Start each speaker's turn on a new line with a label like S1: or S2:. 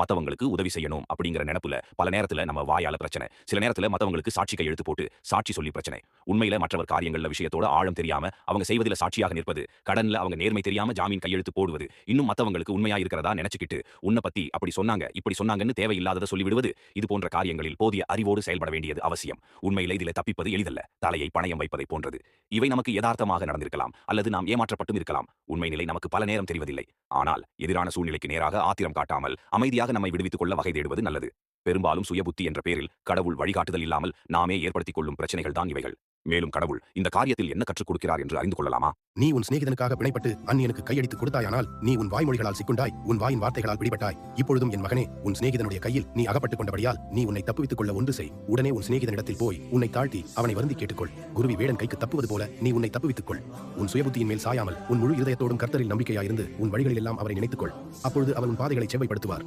S1: மத்தவங்களுக்கு உதவி செய்யணும் அப்படிங்கிற நினைப்புல பல நேரத்துல நம்ம வாயால பிரச்சனை. சில நேரத்துல மத்தவங்களுக்கு சாட்சி கையெழுத்து போட்டு சாட்சி சொல்லி பிரச்சனை. உண்மையில மற்றவர் காரியங்கள்ல விஷயத்தோட ஆழம் தெரியாம அவங்க செய்வதில் சாட்சியாக நிற்பது கடன்ல அவங்க நேர்மை தெரியாம ஜாமீன் கையெழுத்து போடுவது இன்னும் மத்தவங்களுக்கு உண்மையா இருக்கிறதா நினைச்சுக்கிட்டு உன்னை பத்தி அப்படி சொன்னாங்க இப்படி சொன்னாங்கன்னு தேவையில்லாததை சொல்லிவிடுவது இது போன்ற காரியங்களில் போதிய அறிவோடு செயல்பட வேண்டியது அவசியம். உண்மையில இதில் தப்பிப்பது எளிதல்ல. தலையை பணயம் வைப்பதை போன்றது. இவை நமக்கு யதார்த்தமாக நடந்திருக்கலாம் அல்லது நாம் ஏமாற்றப்பட்டும் இருக்கலாம். உண்மை நிலை நமக்கு பல நேரம் தெரிவதில்லை. ஆனால் எதிரான சூழ்நிலைக்கு நேராக ஆத்திரம் காட்டாமல் அமைதியாக நம்மை விடுவித்துக் கொள்ள வகை தேடுவது நல்லது. பெரும்பாலும் சுயபுத்தி என்ற பேரில் கடவுள் வழிகாட்டுதல் இல்லாமல் நாமே ஏற்படுத்திக் கொள்ளும் பிரச்சனைகள் தான் இவைகள். மேலும் கடவுள் இந்த காரியத்தில் என்ன கற்றுக் கொடுக்கிறார் என்று அறிந்து கொள்ளலாமா?
S2: நீ உன் சிநேகிதனுக்காக பிணைப்பட்டு அந்நியனுக்கு கையடித்து கொடுத்தாயானால் நீ உன் வாய்மொழிகளால் சிக்குண்டாய் உன் வாயின் வார்த்தைகளால் பிடிபட்டாய். இப்பொழுதும் என் மகனே உன் சிநேகிதனுடைய கையில் நீ அகப்பட்டுக் கொண்டபடியால் நீ உன்னை தப்புவித்துக் கொள்ள ஒன்று செய். உடனே உன் சிநேகிதனிடத்தில் போய் உன்னை தாழ்த்தி அவனை வருந்தி கேட்டுக்கொள். குருவி வேடன் கைக்கு தப்புவது போல நீ உன்னை தப்புவித்துக் கொள். உன் சுயபுத்தியின் மேல் சாயாமல் உன் முழு இதயத்தோடும் கர்த்தரில் நம்பிக்கையாயிருந்து உன் வழிகளில் எல்லாம் அவரை நினைத்துக்கொள். அப்பொழுது அவர் உன் பாதைகளை செவ்வைப்படுத்துவார்.